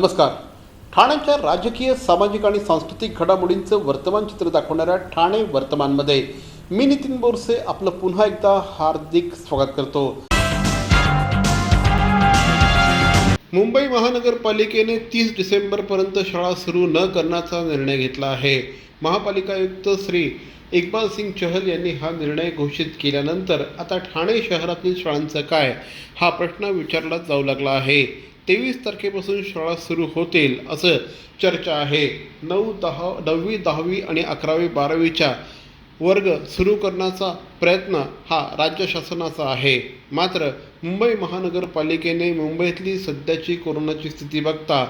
नमस्कार. ठाण्याच्या राजकीय सामाजिक आणि सांस्कृतिक घडामोडींचं वर्तमान चित्र दाखवणाऱ्या ठाणे वर्तमानमध्ये मी नितीन बोरसे आपलं पुन्हा एकदा हार्दिक स्वागत करतो. मुंबई महानगरपालिकेने तीस डिसेंबरपर्यंत शाळा सुरू न करण्याचा निर्णय घेतला आहे. महापालिका आयुक्त श्री इक्बाल सिंग चहल यांनी हा निर्णय घोषित केल्यानंतर आता ठाणे शहरातील शाळांचं काय हा प्रश्न विचारला जाऊ लागला आहे. तेवीस तारखेपासून शाळा सुरू होतील असं चर्चा आहे. नऊ दहा नववी दहावी आणि अकरावी बारावीच्या वर्ग सुरू करण्याचा प्रयत्न हा राज्य शासनाचा आहे. मात्र मुंबई महानगरपालिकेने मुंबईतली सध्याची कोरोनाची स्थिती बघता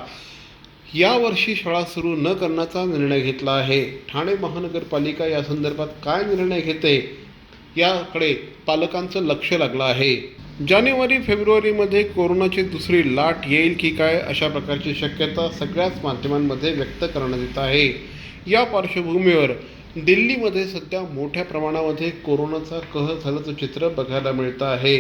यावर्षी शाळा सुरू न करण्याचा निर्णय घेतला आहे. ठाणे महानगरपालिका या संदर्भात काय निर्णय घेते याकडे पालकांचं लक्ष लागलं आहे. जानेवारी फेब्रुवारीमध्ये कोरोनाची दुसरी लाट येईल की काय अशा प्रकारची शक्यता सगळ्याच माध्यमांमध्ये व्यक्त करण्यात येत आहे. या पार्श्वभूमीवर दिल्लीमध्ये सध्या मोठ्या प्रमाणामध्ये कोरोनाचा कह झाल्याचं चित्र बघायला मिळतं आहे.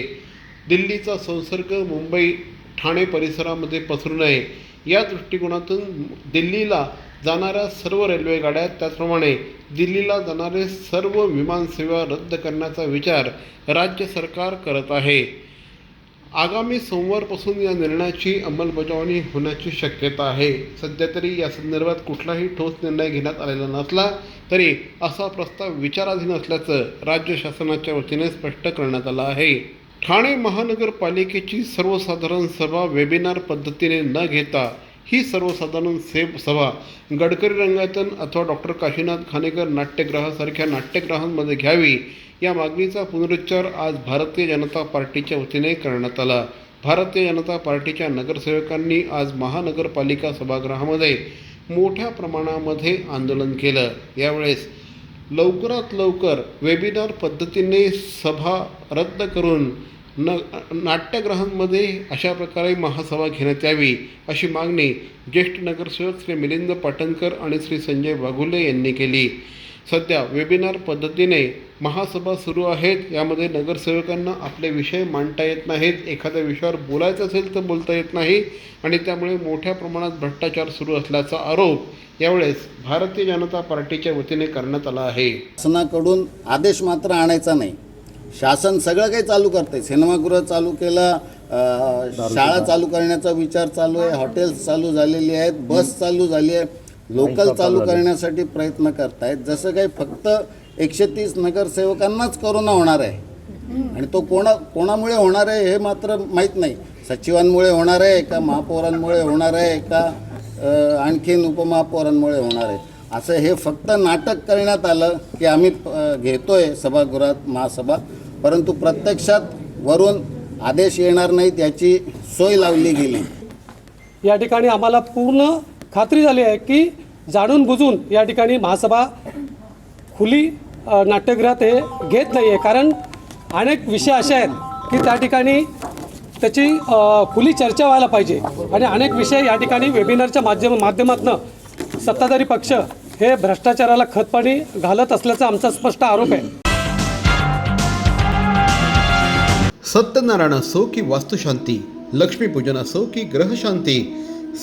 दिल्लीचा संसर्ग मुंबई ठाणे परिसरामध्ये पसरू नये. या दृष्टिकोनातून दिल्लीला जाणाऱ्या सर्व रेल्वे गाड्या त्याचप्रमाणे दिल्लीला जाणारे सर्व विमानसेवा रद्द करण्याचा विचार राज्य सरकार करत आहे. आगामी सोमवारपासून या निर्णयाची अंमलबजावणी होण्याची शक्यता आहे. सध्या तरी या संदर्भात कुठलाही ठोस निर्णय घेण्यात आलेला नसला तरी असा प्रस्ताव विचाराधीन असल्याचं राज्य शासनाच्या वतीने स्पष्ट करण्यात आलं आहे. ठाणे महानगरपालिकेची सर्वसाधारण सभा वेबिनार पद्धतीने न घेता ही सर्वसाधारण सेब सभा गडकरी रंगायतन अथवा डॉक्टर काशीनाथ खानेकर नाट्यगृहासारख्या नाट्यगृहांमध्ये घ्यावी या मागणीचा पुनरुच्चार आज भारतीय जनता पार्टीच्या वतीने करण्यात आला. भारतीय जनता पार्टीच्या नगरसेवकांनी आज महानगरपालिका सभागृहामध्ये मोठ्या प्रमाणामध्ये आंदोलन केलं. यावेळेस लवकरात लवकर वेबिनार पद्धतीने सभा रद्द करून न नाट्यगृहांमध्ये अशा प्रकारे महासभा घेण्यात यावी अशी मागणी ज्येष्ठ नगरसेवक श्री मिलिंद पाटणकर आणि श्री संजय वाघुले यांनी केली. सध्या वेबिनार पद्धतीने महासभा सुरू आहेत. यामध्ये नगरसेवकांना आपले विषय मांडता येत नाहीत. एखाद्या विषयावर बोलायचं असेल तर बोलता येत नाही आणि त्यामुळे मोठ्या प्रमाणात भ्रष्टाचार सुरू असल्याचा आरोप यावेळेस भारतीय जनता पार्टीच्या वतीने करण्यात आला आहे. शासनाकडून आदेश मात्र आणायचा नाही. शासन सगळं काही चालू करते सिनेमागृह चालू केलं शाळा चालू करण्याचा विचार चालू आहे. हॉटेल्स चालू झालेली आहेत. बस चालू झाली आहे. लोकल चालू करण्यासाठी प्रयत्न करतायत. जसं काही फक्त एकशे तीस नगरसेवकांनाच कोरोना होणार आहे. आणि तो कोणा कोणामुळे होणार आहे हे मात्र माहीत नाही. सचिवांमुळे होणार आहे का महापौरांमुळे होणार आहे का आणखीन उपमहापौरांमुळे होणार आहे? असं हे फक्त नाटक करण्यात आलं की आम्ही घेतोय सभागृहात महासभा. परंतु प्रत्यक्षात वरून आदेश येणार नाहीत याची सोय लावली गेली. या ठिकाणी आम्हाला पूर्ण खात्री झाली आहे की जाणून बुजून या ठिकाणी महासभा खुली नाट्यगृहात हे घेत नाही आहे कारण अनेक विषय असे आहेत की त्या ठिकाणी त्याची खुली चर्चा व्हायला पाहिजे. आणि अनेक विषय या ठिकाणी वेबिनारच्या माध्यम माध्यमातून सत्ताधारी पक्ष हे भ्रष्टाचाराला खतपाणी घालत असल्याचा आमचा स्पष्ट आरोप आहे. सत्यनारायण असो की वास्तुशांती लक्ष्मीपूजन असो की ग्रहशांती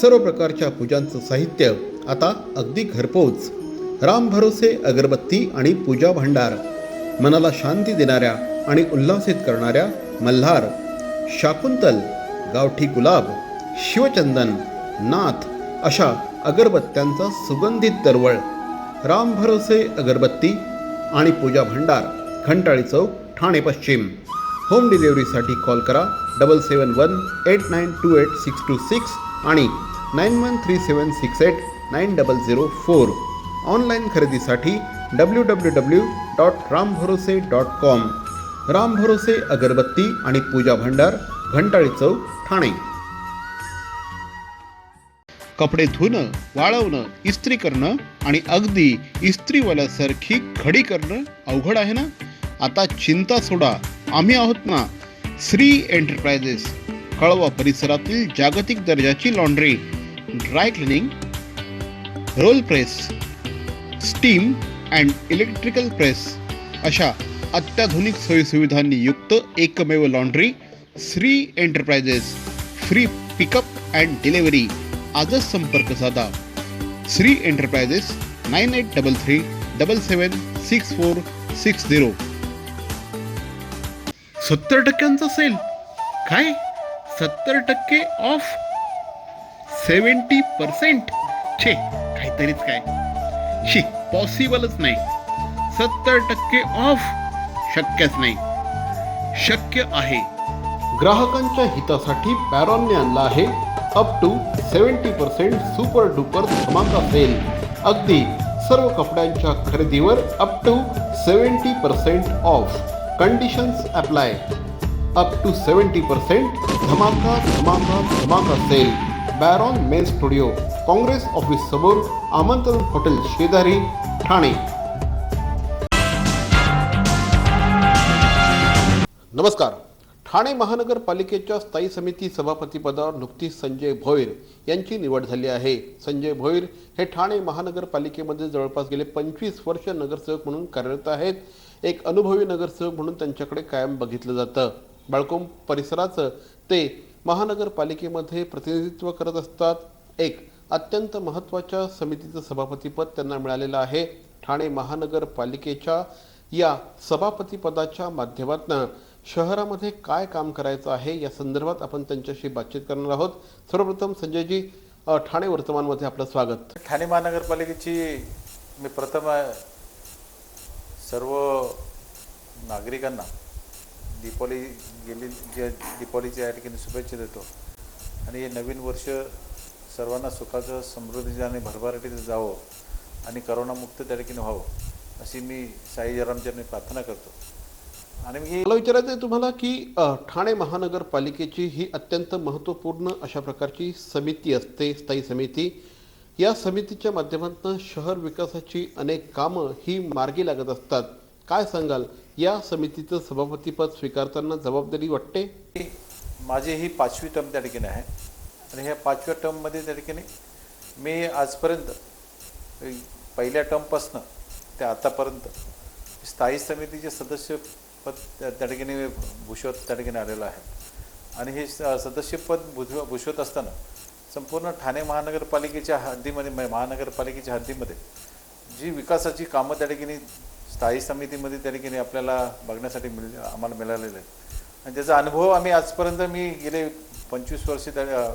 सर्व प्रकारच्या पूजांचं साहित्य आता अगदी घरपोच. राम भरोसे अगरबत्ती आणि पूजा भांडार. मनाला शांती देणाऱ्या आणि उल्हासित करणाऱ्या मल्हार शाकुंतल गावठी गुलाब शिवचंदन नाथ अशा अगरबत्त्यांचा सुगंधित दरवळ. राम भरोसे अगरबत्ती आणि पूजा भांडार खंटाळी चौक ठाणे पश्चिम. होम डिलिव्हरीसाठी कॉल करा double seven one eight nine two eight six two six आणि nine one three seven six eight nine double zero four online खरेदीसाठी W W W dot Ram Bharose dot com Ram भरोसे अगरबत्ती आणि पूजा भंडार घंटाळी चौक ठाणे कपडे धुणं वाळवणं इस्त्री करणं आणि अगदी इस्त्रीवाल्यासारखी खडी करणं अवघड आहे ना आता चिंता सोडा आम्ही आहोत ना श्री एंटरप्राइजेस कळवा परिसरातील जागतिक दर्जाची laundry dry cleaning roll press steam and electrical press अशा अत्याधुनिक सोयीसुविधांनी युक्त एकमेव laundry Shri enterprises free pickup and delivery आजच संपर्क साधा. Shri enterprises nine eight double three double seven six four six zero सत्तर टक्क्यांचा सेल काय? सत्तर टक्के ऑफ सेवन्टी पर्सेंट छे. तरीच काय? शी पॉसिबलच नाही. सत्तर टक्के ऑफ शक्यच नाही. शक्य आहे. ग्राहकांच्या हितासाठी पॅरॉनने आणला आहे up to seventy percent super duper धमाका सेल अगदी सर्व कपड्यांच्या खरेदीवर up to seventy percent off conditions apply up to seventy percent धमाका धमाका धमाका sale Baron men studio Congress office समोर आमंत्रण हॉटेल शेजारी ठाणे. नमस्कार. ठाणे महानगरपालिकेच्या स्थायी समिती सभापतीपदावर नुकतीच संजय भोईर यांची निवड झाली आहे. संजय भोईर हे ठाणे महानगरपालिकेमध्ये जवळपास गेले पंचवीस वर्ष नगरसेवक म्हणून कार्यरत आहेत. एक अनुभवी नगरसेवक म्हणून त्यांच्याकडे कायम बघितलं जातं. बाळकोम परिसराचं ते महानगरपालिकेमध्ये प्रतिनिधित्व करत असतात. एक अत्यंत महत्त्वाच्या समितीचं सभापतीपद त्यांना मिळालेलं आहे. ठाणे महानगरपालिकेच्या या सभापतीपदाच्या माध्यमातून शहरामध्ये काय काम करायचं आहे या संदर्भात आपण त्यांच्याशी बातचीत करणार आहोत. सर्वप्रथम संजयजी ठाणे वर्तमानमध्ये आपलं स्वागत. ठाणे महानगरपालिकेची मी प्रथम सर्व नागरिकांना दीपावली गेली जे दीपावलीच्या या ठिकाणी शुभेच्छा देतो. आणि हे नवीन वर्ष सर्वांना सुखाचं समृद्धीचं आणि भरभराटीचं जावं आणि करोनामुक्त त्या ठिकाणी व्हावं अशी मी साई जरामचरणी प्रार्थना करतो. आणि मी मला विचारायचं आहे तुम्हाला की ठाणे महानगरपालिकेची ही अत्यंत महत्त्वपूर्ण अशा प्रकारची समिती असते स्थायी समिती या समितीच्या माध्यमातून शहर विकासाची अनेक कामं ही मार्गी लागत असतात. काय सांगाल? या समितीचं सभापतीपद स्वीकारताना जबाबदारी वाटते? माझे ही पाचवी टर्म त्या ठिकाणी आहे. आणि ह्या पाचव्या टर्ममध्ये त्या ठिकाणी मी आजपर्यंत पहिल्या टर्मपासनं ते आतापर्यंत स्थायी समितीचे सदस्यपद त्या त्या ठिकाणी भूषवत त्या ठिकाणी आलेलं आहे. आणि हे स- सदस्यपद भुजव भूषवत असताना संपूर्ण ठाणे महानगरपालिकेच्या हद्दीमध्ये म- महानगरपालिकेच्या हद्दीमध्ये जी विकासाची कामं त्या ठिकाणी स्थायी समितीमध्ये त्या ठिकाणी आपल्याला बघण्यासाठी मिळ आम्हाला मिळालेलं आहे. आणि त्याचा अनुभव आम्ही आजपर्यंत मी गेले पंचवीस वर्षे त्या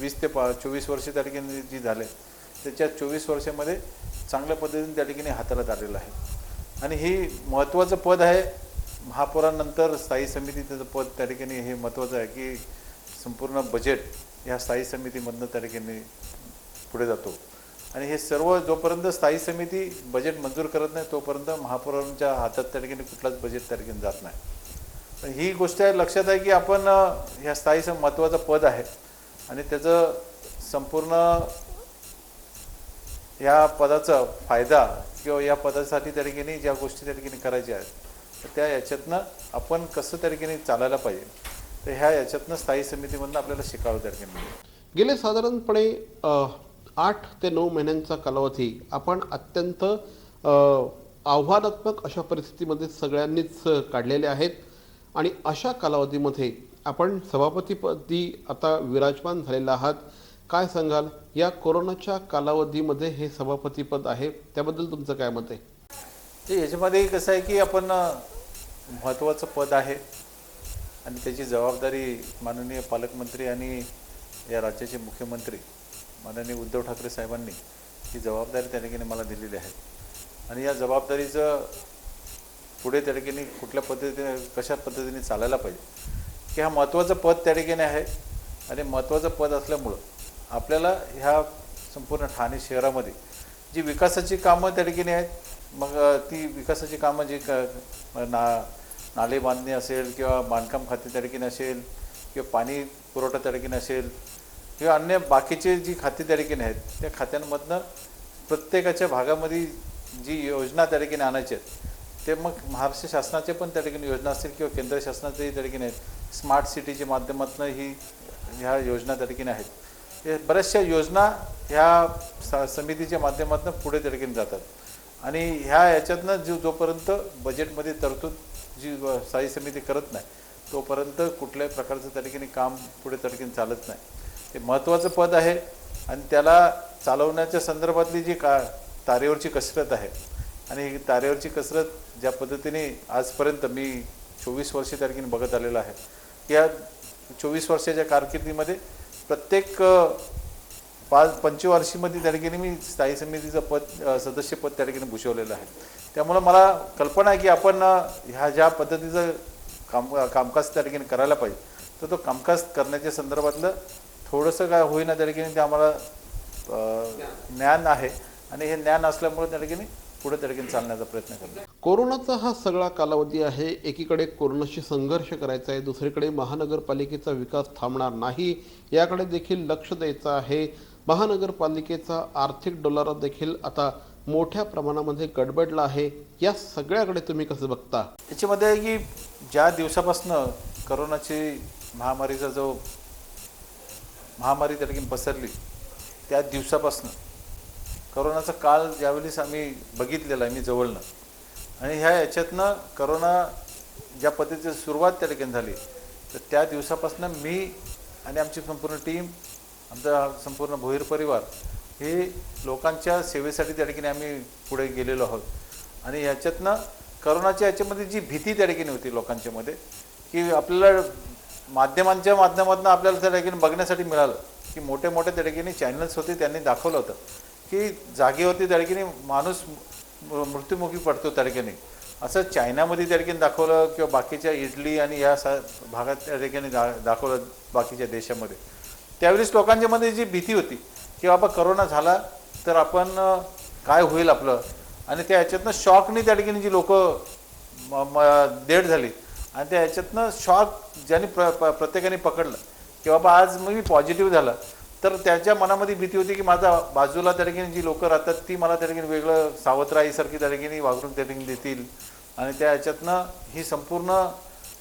वीस ते पा चोवीस वर्षे त्या ठिकाणी जी झाले त्याच्या चोवीस वर्षामध्ये चांगल्या पद्धतीने त्या ठिकाणी हाताळत आलेलं आहे. आणि ही महत्त्वाचं पद आहे महापौरानंतर स्थायी समितीचं पद त्या ठिकाणी हे महत्त्वाचं आहे की संपूर्ण बजेट ह्या स्थायी समितीमधनं त्या ठिकाणी पुढे जातो. आणि हे सर्व जोपर्यंत स्थायी समिती बजेट मंजूर करत नाही तोपर्यंत महापौरांच्या हातात त्या ठिकाणी कुठलाच बजेट त्या ठिकाणी जात नाही. पण ही गोष्ट लक्षात आहे की आपण ह्या स्थायी सम महत्त्वाचं पद आहे. आणि त्याचं संपूर्ण ह्या पदाचा फायदा किंवा या पदासाठी त्या ठिकाणी ज्या गोष्टी त्या ठिकाणी करायच्या आहेत तर त्या याच्यातनं आपण कसं त्या ठिकाणी चालायला पाहिजे तर ह्या याच्यातनं स्थायी समितीमधनं आपल्याला शिकावं त्या ठिकाणी गेले साधारणपणे आठ ते नऊ महिन्यांचा कालावधी आपण अत्यंत आव्हानात्मक अशा परिस्थितीमध्ये सगळ्यांनीच काढलेले आहेत. आणि अशा कालावधीमध्ये आपण सभापतीपदी आता विराजमान झालेला आहात. काय सांगाल? या कोरोनाच्या कालावधीमध्ये हे सभापतीपद आहे. त्याबद्दल तुमचं काय मत आहे? ते याच्यामध्ये कसं आहे की आपण महत्त्वाचं पद आहे. आणि त्याची जबाबदारी माननीय पालकमंत्री आणि या राज्याचे मुख्यमंत्री माननीय उद्धव ठाकरे साहेबांनी ही जबाबदारी त्या ठिकाणी मला दिलेली आहे. आणि या जबाबदारीचं पुढे त्या ठिकाणी कुठल्या पद्धतीने कशा पद्धतीने चालायला पाहिजे की हा महत्त्वाचं पद त्या ठिकाणी आहे. आणि महत्त्वाचं पद असल्यामुळं आपल्याला ह्या संपूर्ण ठाणे शहरामध्ये जी विकासाची कामं त्या ठिकाणी आहेत मग ती विकासाची कामं जी क ना नाले बांधणे असेल किंवा बांधकाम खाते त्या ठिकाणी असेल किंवा पाणी पुरवठा त्या ठिकाणी असेल किंवा अन्य बाकीचे जी खाती त्या ठिकाणी आहेत त्या खात्यांमधनं प्रत्येकाच्या भागामध्ये जी योजना त्या ठिकाणी आणायची आहेत ते मग महाराष्ट्र शासनाचे पण त्या ठिकाणी योजना असतील किंवा केंद्र शासनाचेही त्या ठिकाणी आहेत. स्मार्ट सिटीच्या माध्यमातून ही ह्या योजना त्या ठिकाणी आहेत. हे बऱ्याचशा योजना ह्या स- समितीच्या माध्यमातून पुढे त्या ठिकाणी जातात. आणि ह्या याच्यातनं जो जोपर्यंत बजेटमध्ये तरतूद जी स्थायी समिती करत नाही तोपर्यंत कुठल्याही प्रकारचं त्या ठिकाणी काम पुढे त्या ठिकाणी चालत नाही. ते महत्त्वाचं पद आहे आणि त्याला चालवण्याच्या संदर्भातली जी का तारेवरची कसरत आहे. आणि ही तारेवरची कसरत ज्या पद्धतीने आजपर्यंत मी चोवीस वर्षे त्या ठिकाणी बघत आलेलं आहे. या चोवीस वर्षाच्या कारकिर्दीमध्ये प्रत्येक पाच पंचवार्षीमध्ये त्या ठिकाणी मी स्थायी समितीचं पद सदस्यपद त्या ठिकाणी भूषवलेलं आहे. त्यामुळं मला कल्पना आहे की आपण ह्या ज्या पद्धतीचं काम कामकाज त्या ठिकाणी करायला पाहिजे तर तो कामकाज करण्याच्या संदर्भातलं थोडंसं काय होईना त्या ठिकाणी ते आम्हाला ज्ञान आहे. आणि हे ज्ञान असल्यामुळे त्या ठिकाणी पुढे त्या ठिकाणी चालण्याचा प्रयत्न करतो कोरोनाचा हा सगळा कालावधी आहे. एकीकडे कोरोनाशी संघर्ष करायचा आहे. दुसरीकडे महानगरपालिकेचा विकास थांबणार नाही. याकडे देखील लक्ष द्यायचं आहे. महानगरपालिकेचा आर्थिक डोलारा देखील आता मोठ्या प्रमाणामध्ये गडबडला आहे. या सगळ्याकडे तुम्ही कसं बघता? याच्यामध्ये आहे की ज्या दिवसापासनं करोनाची महामारीचा जो महामारी त्या ठिकाणी पसरली. त्या दिवसापासनं. करोनाचा काळ ज्यावेळेस आम्ही बघितलेला आहे मी जवळनं. आणि ह्या याच्यातनं करोना ज्या पद्धतीची सुरुवात त्या ठिकाणी झाली तर त्या दिवसापासून मी आणि आमची संपूर्ण टीम आमचा संपूर्ण भोईर परिवार हे लोकांच्या सेवेसाठी त्या ठिकाणी आम्ही पुढे गेलेलो आहोत. आणि ह्याच्यातनं करोनाच्या याच्यामध्ये जी भीती त्या ठिकाणी होती लोकांच्यामध्ये की आपल्याला माध्यमांच्या माध्यमातून आपल्याला त्या ठिकाणी बघण्यासाठी मिळालं. की मोठे मोठे त्या ठिकाणी चॅनल्स होते त्यांनी दाखवलं होतं. की जागेवरती त्या ठिकाणी माणूस म- मृत्युमुखी पडतो त्या ठिकाणी. असं चायनामध्ये त्या ठिकाणी दाखवलं किंवा बाकीच्या इटली आणि या सा भागात त्या ठिकाणी दा दाखवलं बाकीच्या देशामध्ये. त्यावेळेस लोकांच्या मध्ये जी भीती होती की बाबा करोना झाला तर आपण काय होईल आपलं? आणि त्या ह्याच्यातनं शॉकनी त्या ठिकाणी जी लोक डेड झाली आणि त्या ह्याच्यातनं शॉक ज्यांनी प्र प- प्रत्येकाने पकडलं की बाबा आज मी पॉझिटिव्ह झालं. तर त्याच्या मनामध्ये भीती होती की माझा बाजूला त्या ठिकाणी जी लोकं राहतात ती मला त्या ठिकाणी वेगळं सावत्राईसारखी त्या ठिकाणी वागणूक त्या ठिकाणी देतील. आणि त्या ह्याच्यातनं ही संपूर्ण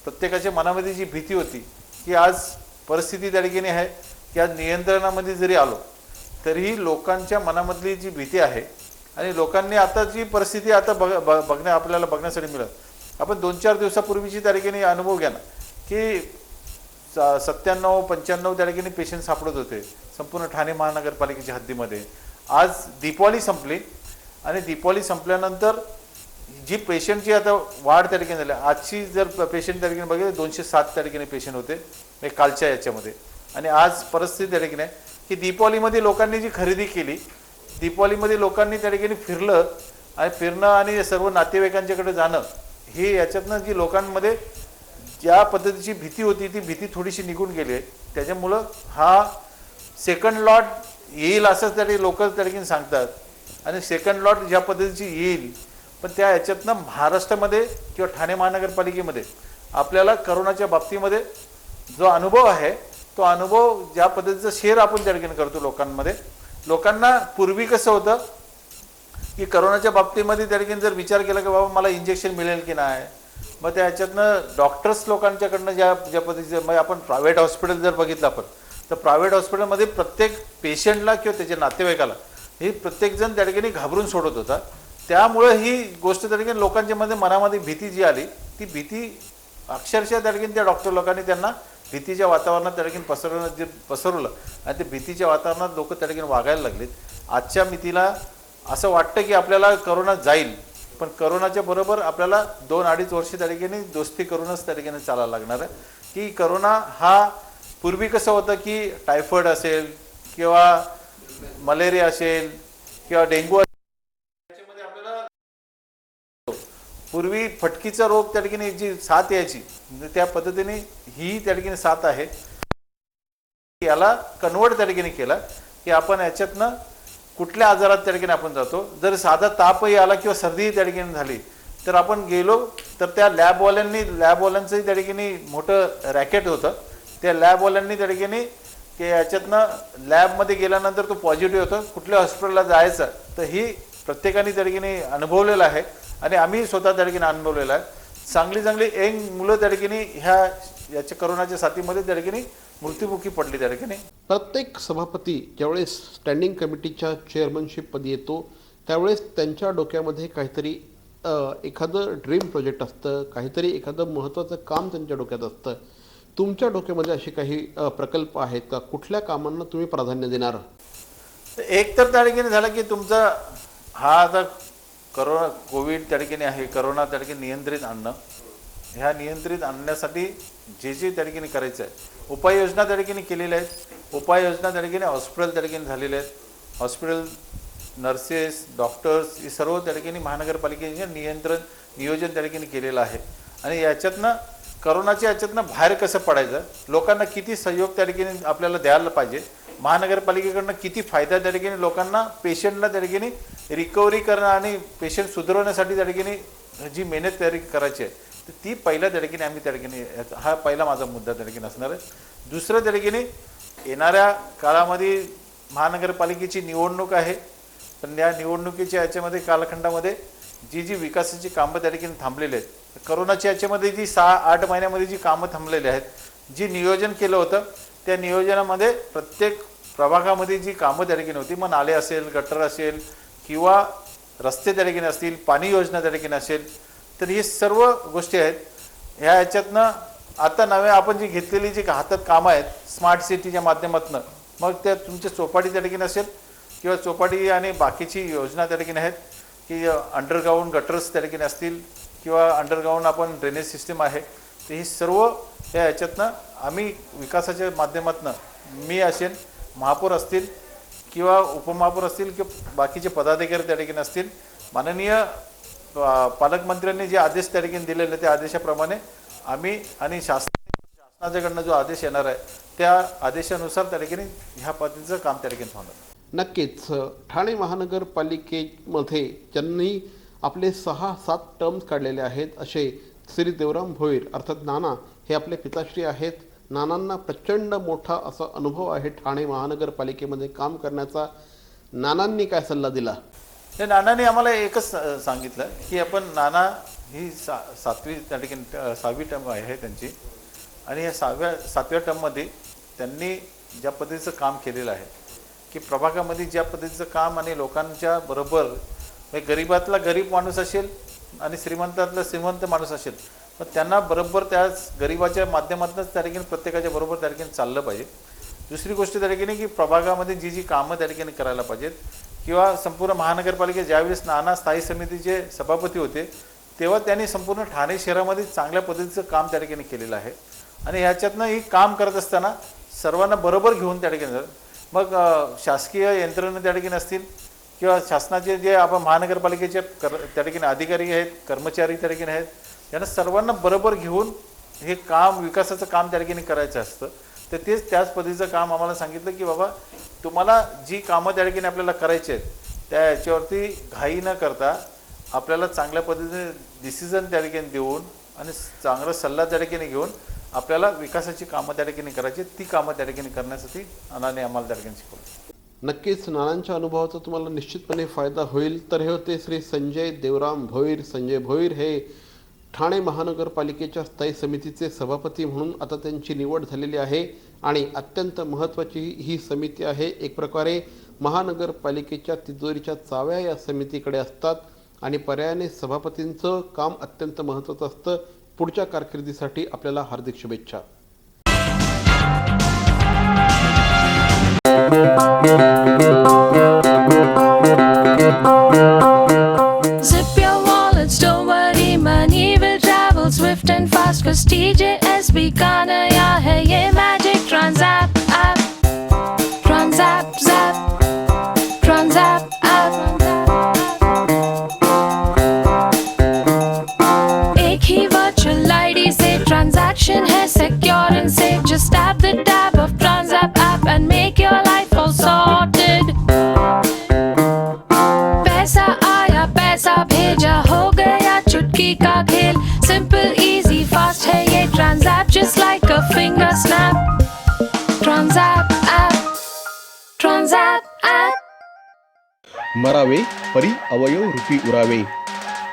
प्रत्येकाच्या मनामध्ये जी भीती होती की आज परिस्थिती त्या ठिकाणी आहे की आज नियंत्रणामध्ये जरी आलो तरीही लोकांच्या मनामधली जी भीती आहे आणि लोकांनी आता जी परिस्थिती आता बघ ब- बघण्या आपल्याला बघण्यासाठी मिळत आपण दोन चार दिवसापूर्वीची त्या ठिकाणी अनुभव घ्या ना. की स- सत्त्याण्णव पंच्याण्णव त्या ठिकाणी पेशंट सापडत होते. संपूर्ण ठाणे महानगरपालिकेच्या हद्दीमध्ये. आज दीपावली संपली आणि दीपावली संपल्यानंतर जी पेशंटची आता वाढ त्या ठिकाणी झाली आजची जर पेशंट त्या ठिकाणी बघितलं दोनशे सात त्या ठिकाणी पेशंट होते म्हणजे कालच्या याच्यामध्ये. आणि आज परिस्थिती त्या ठिकाणी आहे की दीपावलीमध्ये लोकांनी जी खरेदी केली दीपावलीमध्ये लोकांनी त्या ठिकाणी फिरलं आणि फिरणं आणि सर्व नातेवाईकांच्याकडे जाणं हे याच्यातनं जी लोकांमध्ये ज्या पद्धतीची भीती होती ती भीती थोडीशी निघून गेली आहे. त्याच्यामुळं हा सेकंड लॉट येईल असंच तरी लोक त्या ठिकाणी सांगतात. आणि सेकंड लॉट ज्या पद्धतीची येईल पण त्या याच्यातनं महाराष्ट्रामध्ये किंवा ठाणे महानगरपालिकेमध्ये आपल्याला करोनाच्या बाबतीमध्ये जो अनुभव आहे तो अनुभव ज्या पद्धतीचा शेअर आपण त्या ठिकाणी करतो लोकांमध्ये लोकांना पूर्वी कसं होतं की करोनाच्या बाबतीमध्ये त्या ठिकाणी जर विचार केला की बाबा मला इंजेक्शन मिळेल की नाही मग त्या ह्याच्यातनं डॉक्टर्स लोकांच्याकडनं ज्या ज्या पद्धतीचं म्हणजे आपण प्रायव्हेट हॉस्पिटल जर बघितलं आपण तर प्रायव्हेट हॉस्पिटलमध्ये प्रत्येक पेशंटला किंवा त्याच्या नातेवाईकाला हे प्रत्येकजण त्या ठिकाणी घाबरून सोडत होता. त्यामुळं ही गोष्ट त्या ठिकाणी लोकांच्या मध्ये मनामध्ये भीती जी आली ती भीती अक्षरशः त्या ठिकाणी त्या डॉक्टर लोकांनी त्यांना भीतीच्या वातावरणात त्या ठिकाणी पसरवणं जे पसरवलं आणि ते भीतीच्या वातावरणात लोक त्या ठिकाणी वागायला लागलेत. आजच्या मितीला असं वाटतं की आपल्याला करोना जाईल पण करोनाच्या बरोबर आपल्याला दोन अडीच वर्ष त्या ठिकाणी दोस्ती करूनच त्या ठिकाणी चालायला लागणार आहे. की करोना हा पूर्वी कसं होतं की टायफॉईड असेल किंवा मलेरिया असेल किंवा डेंग्यू याच्यामध्ये आपल्याला पूर्वी फटकीचा रोग त्या ठिकाणी जी साथ यायची म्हणजे त्या पद्धतीने ही त्या ठिकाणी साथ आहे. याला कन्वर्ट त्या ठिकाणी केला की आपण याच्यातनं कुठल्या आजारात त्या ठिकाणी आपण जातो? जर साधा तापही आला किंवा सर्दीही त्या ठिकाणी झाली तर आपण गेलो तर त्या लॅबवाल्यांनी लॅबवाल्यांचंही त्या ठिकाणी मोठं रॅकेट होतं. त्या लॅबवाल्यांनी त्या ठिकाणी की याच्यातनं लॅबमध्ये गेल्यानंतर तो पॉझिटिव्ह होतो. कुठल्या हॉस्पिटलला जायचं तर ही प्रत्येकाने त्या ठिकाणी अनुभवलेलं आहे. आणि आम्ही स्वतः त्या ठिकाणी अनुभवलेलं आहे. चांगली चांगली यंग मुलं त्या ठिकाणी ह्या याच्या करोनाच्या साथीमध्ये त्या ठिकाणी मृत्युमुखी पडली त्या ठिकाणी प्रत्येक सभापती ज्यावेळेस स्टँडिंग कमिटीच्या चेअरमनशिपमध्ये येतो त्यावेळेस त्यांच्या डोक्यामध्ये काहीतरी एखादं ड्रीम प्रोजेक्ट असतं काहीतरी एखादं महत्त्वाचं काम त्यांच्या डोक्यात असतं. तुमच्या डोक्यामध्ये असे काही प्रकल्प आहेत का? कुठल्या कामांना तुम्ही प्राधान्य देणार? एक तर त्या ठिकाणी झालं की तुमचा हा आता करोना कोविड त्या ठिकाणी आहे करोना त्या ठिकाणी नियंत्रित आणणं. ह्या नियंत्रित आणण्यासाठी जे जे त्या ठिकाणी करायचं आहे उपाययोजना त्या ठिकाणी केलेल्या आहेत. उपाययोजना त्या ठिकाणी हॉस्पिटल त्या ठिकाणी झालेले आहेत. हॉस्पिटल नर्सेस डॉक्टर्स हे सर्व त्या ठिकाणी महानगरपालिकेचे नियंत्रण नियोजन त्या ठिकाणी केलेलं आहे. आणि याच्यातनं करोनाच्या याच्यातनं बाहेर कसं पडायचं? लोकांना किती सहयोग त्या ठिकाणी आपल्याला द्यायला पाहिजे? महानगरपालिकेकडनं किती फायदा त्या ठिकाणी लोकांना पेशंटला त्या ठिकाणी रिकव्हरी करणं आणि पेशंट सुधारवण्यासाठी त्या ठिकाणी जी मेहनत तयारी करायची आहे तर ती पहिल्या धडकीने आम्ही त्या ठिकाणी याचा- हा पहिला माझा मुद्दा त्या ठिकाणी असणार आहे. दुसऱ्या त्या ठिकाणी येणाऱ्या काळामध्ये महानगरपालिकेची निवडणूक आहे. पण या निवडणुकीच्या याच्यामध्ये कालखंडामध्ये जी जी विकासाची कामं त्या ठिकाणी थांबलेली आहेत करोनाच्या याच्यामध्ये जी सहा आठ महिन्यामध्ये जी कामं थांबलेली आहेत जी नियोजन केलं होतं त्या नियोजनामध्ये प्रत्येक प्रभागामध्ये जी कामं त्या ठिकाणी होती मग नाले असेल गटर असेल किंवा रस्ते त्या ठिकाणी असतील पाणी योजना त्या ठिकाणी असेल तर ही सर्व गोष्टी आहेत. ह्या याच्यातनं आता नव्या आपण जी घेतलेली जी हातात कामं आहेत स्मार्ट सिटीच्या माध्यमातून मग त्या तुमच्या चौपाटी त्या ठिकाणी असेल किंवा चौपाटी आणि बाकीची योजना त्या ठिकाणी आहेत की अंडरग्राऊंड गटर्स त्या ठिकाणी असतील किंवा अंडरग्राऊंड आपण ड्रेनेज सिस्टीम आहे. तर ही सर्व या याच्यातनं आम्ही विकासाच्या माध्यमातून मी असेल महापौर असतील किंवा उपमहापौर असतील किंवा बाकीचे पदाधिकारी त्या ठिकाणी असतील माननीय पालकमंत्र्यांनी जे आदेश त्या ठिकाणी दिलेले त्या आदेशाप्रमाणे आम्ही आणि शासन शासनाच्याकडनं जो आदेश येणार आहे त्या आदेशानुसार त्या ठिकाणी ह्या पद्धतीचं काम त्या ठिकाणी होणार. नक्कीच. ठाणे महानगरपालिकेमध्ये ज्यांनी आपले सहा सात टर्म्स काढलेले आहेत असे श्री देवराम भोईर अर्थात नाना हे आपले पिताश्री आहेत. नानांना प्रचंड मोठा असा अनुभव आहे ठाणे महानगरपालिकेमध्ये काम करण्याचा. नानांनी काय सल्ला दिला? हे नानाने आम्हाला एकच सांगितलं की आपण नाना ही सा सातवी त्या ठिकाणी सहावी टर्म आहे त्यांची. आणि या सहाव्या सातव्या टर्ममध्ये त्यांनी ज्या पद्धतीचं काम केलेलं आहे की प्रभागामध्ये ज्या पद्धतीचं काम आणि लोकांच्या बरोबर म्हणजे गरीबातला गरीब माणूस असेल आणि श्रीमंतातला श्रीमंत माणूस असेल पण त्यांना बरोबर त्याच गरिबाच्या माध्यमातूनच त्या ठिकाणी प्रत्येकाच्या बरोबर त्या ठिकाणी चाललं पाहिजे. दुसरी गोष्ट त्या ठिकाणी की प्रभागामध्ये जी जी कामं त्या ठिकाणी करायला पाहिजेत किंवा संपूर्ण महानगरपालिका ज्यावेळेस नाना स्थायी समितीचे सभापती होते तेव्हा त्यांनी संपूर्ण ठाणे शहरामध्ये चांगल्या पद्धतीचं काम त्या ठिकाणी केलेलं आहे. आणि ह्याच्यातनं ही काम करत असताना सर्वांना बरोबर घेऊन त्या ठिकाणी मग शासकीय यंत्रणा त्या ठिकाणी असतील किंवा शासनाचे जे आपण महानगरपालिकेचे कर त्या ठिकाणी अधिकारी आहेत कर्मचारी त्या ठिकाणी आहेत यांना सर्वांना बरोबर घेऊन हे काम विकासाचं काम त्या ठिकाणी करायचं असतं. तर तेच त्याच पद्धतीचं काम आम्हाला सांगितलं की बाबा तुम्हाला जी कामं त्या ठिकाणी आपल्याला करायची आहेत त्या याच्यावरती घाई न करता आपल्याला चांगल्या पद्धतीने डिसिजन त्या ठिकाणी देऊन आणि चांगला सल्ला त्या ठिकाणी घेऊन आपल्याला विकासाची कामं त्या ठिकाणी करायची ती कामं त्या ठिकाणी करण्यासाठी अनाने आम्हाला त्या ठिकाणी शिकवलं. नक्कीच नानांच्या अनुभवाचा तुम्हाला निश्चितपणे फायदा होईल. तर हे होते श्री संजय देवराम भोईर. संजय भोईर हे ठाणे महानगरपालिकेच्या स्थायी समितीचे सभापती म्हणून आता त्यांची निवड झालेली आहे. आणि अत्यंत महत्त्वाची ही समिती आहे. एक प्रकारे महानगरपालिकेच्या तिजोरीच्या चाव्या या समितीकडे असतात आणि पर्यायाने सभापतींचं काम अत्यंत महत्त्वाचं असतं. पुढच्या कारकिर्दीसाठी आपल्याला हार्दिक शुभेच्छा. Zip your wallets, गया चुटकी का खेल सिंपल इजी फास्ट है ये transact just like a finger snap transact app transact app मरावे परी अवयव रूपी उरावे.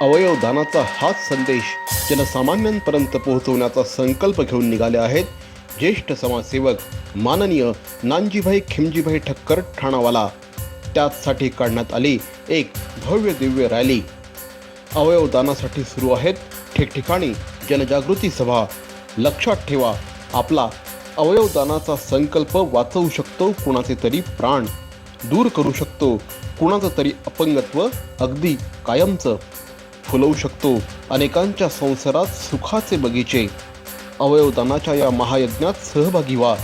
अवयव दानाचा हाच संदेश जनसामान्यांपर्यंत पोहोचवण्याचा संकल्प घेऊन निघाले आहेत ज्येष्ठ समाजसेवक माननीय नानजीभाई खिमजीभाई ठक्कर ठाणावाला. त्याचसाठी काढण्यात आली एक भव्य दिव्य रॅली. अवयवदानासाठी सुरू आहेत. ठिकठिकाणी जनजागृती सभा. लक्षात ठेवा आपला अवयवदानाचा संकल्प वाचवू शकतो कुणाचे तरी प्राण. दूर करू शकतो कुणाचं तरी अपंगत्व अगदी कायमचं. फुलवू शकतो अनेकांच्या संसारात सुखाचे बगीचे. अवयवदानाच्या या महायज्ञात सहभागी व्हा.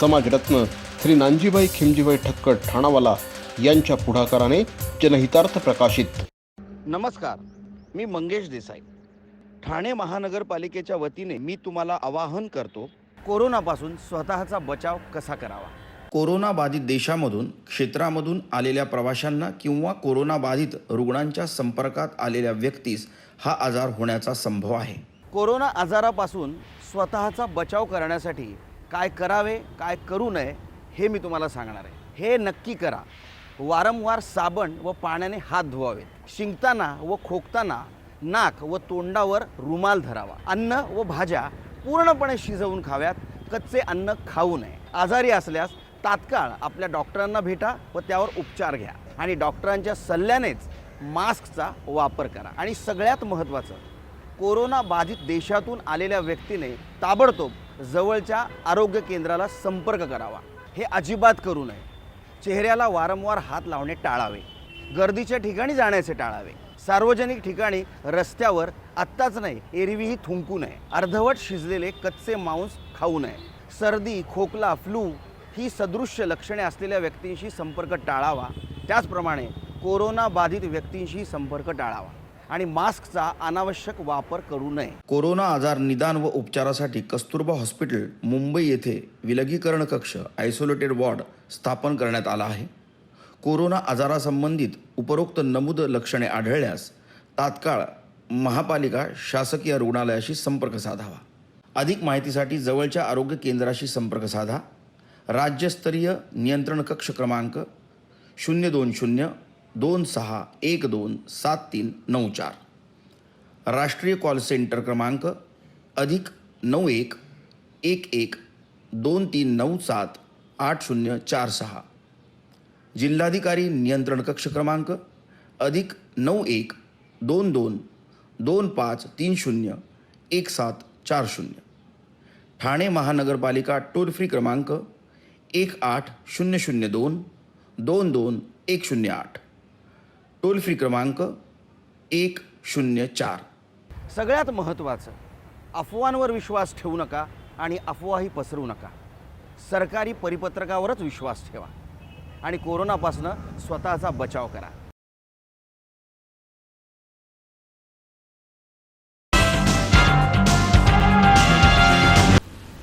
समाजरत्न श्री नानजीबाई खिमजीबाई ठक्कर ठाणावाला यांच्या पुढाकाराने जनहितार्थ प्रकाशित. नमस्कार. मी मंगेश देसाई. ठाणे महानगरपालिकेच्या वतीने मी तुम्हाला आवाहन करतो कोरोनापासून स्वतःचा बचाव कसा करावा? कोरोना बाधित देशामधून क्षेत्रामधून आलेल्या प्रवाशांना किंवा कोरोना बाधित रुग्णांच्या संपर्कात आलेल्या व्यक्तीस हा आजार होण्याचा संभव आहे. कोरोना आजारापासून स्वतःचा बचाव करण्यासाठी काय करावे काय करू नये हे मी तुम्हाला सांगणार आहे. हे नक्की करा. वारंवार साबण व पाण्याने हात धुवावेत. शिंकताना व खोकताना नाक व तोंडावर रुमाल धरावा. अन्न व भाज्या पूर्णपणे शिजवून खाव्यात. कच्चे अन्न खाऊ नये. आजारी असल्यास तात्काळ आपल्या डॉक्टरांना भेटा व त्यावर उपचार घ्या. आणि डॉक्टरांच्या सल्ल्यानेच मास्कचा वापर करा. आणि सगळ्यात महत्त्वाचं कोरोना बाधित देशातून आलेल्या व्यक्तीने ताबडतोब जवळच्या आरोग्य केंद्राला संपर्क करावा. हे अजिबात करू नये. चेहऱ्याला वारंवार हात लावणे टाळावे. गर्दीच्या ठिकाणी जाण्याचे टाळावे. सार्वजनिक ठिकाणी रस्त्यावर आत्ताच नाही एरवीही थुंकू नये. अर्धवट शिजलेले कच्चे मांस खाऊ नये. सर्दी खोकला फ्लू ही सदृश्य लक्षणे असलेल्या व्यक्तींशी संपर्क टाळावा. त्याचप्रमाणे कोरोना बाधित व्यक्तींशी संपर्क टाळावा. आणि मास्कचा अनावश्यक वापर करू नये. कोरोना आजार निदान व उपचारासाठी कस्तुरबा हॉस्पिटल मुंबई येथे विलगीकरण कक्ष आयसोलेटेड वॉर्ड स्थापन करण्यात आला आहे. कोरोना आजारासंबंधित उपरोक्त नमूद लक्षणे आढळल्यास तात्काळ महापालिका शासकीय रुग्णालयाशी संपर्क साधावा. अधिक माहितीसाठी जवळच्या आरोग्य केंद्राशी संपर्क साधा. राज्यस्तरीय नियंत्रण कक्ष क्रमांक शून्य दोन शून्य दोन सहा एक दोन सात तीन नऊ चार. राष्ट्रीय कॉल सेंटर क्रमांक अधिक नऊ एक एक एक दोन तीन नऊ सात आठ शून्य चार सहा. जिल्हाधिकारी नियंत्रण कक्ष क्रमांक अधिक नऊ एक दोन दोन दोन पाच तीन शून्य एक सात चार शून्य. ठाणे महानगरपालिका टोल फ्री क्रमांक एक आठ शून्य शून्य दोन दोन दोन एक शून्य आठ. टोल फ्री क्रमांक एक शून्य चार. सगळ्यात महत्त्वाचं अफवांवर विश्वास ठेवू नका आणि अफवाही पसरवू नका. सरकारी परिपत्रकावरच विश्वास ठेवा आणि कोरोनापासनं स्वतःचा बचाव करा.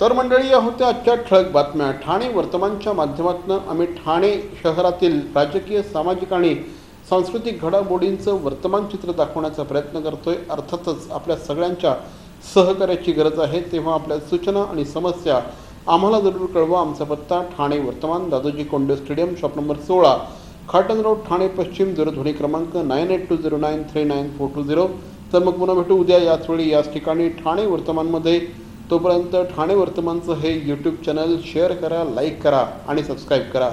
तर मंडळी या होत्या आजच्या ठळक बातम्या. ठाणे वर्तमानच्या माध्यमातून आम्ही ठाणे शहरातील राजकीय सामाजिक आणि सांस्कृतिक घडामोडींचं वर्तमान चित्र दाखवण्याचा प्रयत्न करतोय. अर्थातच आपल्या सगळ्यांच्या सहकार्याची गरज आहे. तेव्हा आपल्या सूचना आणि समस्या आम्हाला जरूर कळवा. आमचा पत्ता ठाणे वर्तमान Dadoji Konde stadium shop number सोळा. खाटन रोड ठाणे पश्चिम दूरध्वनी क्रमांक nine eight two zero nine three nine four two zero. तर मग पुन्हा भेटू. उद्या याच वेळी याच ठिकाणी ठाणे वर्तमानमध्ये. तोपर्यंत ठाणे वर्तमानचं हे यूट्यूब चॅनल शेअर करा लाईक करा आणि सबस्क्राईब करा.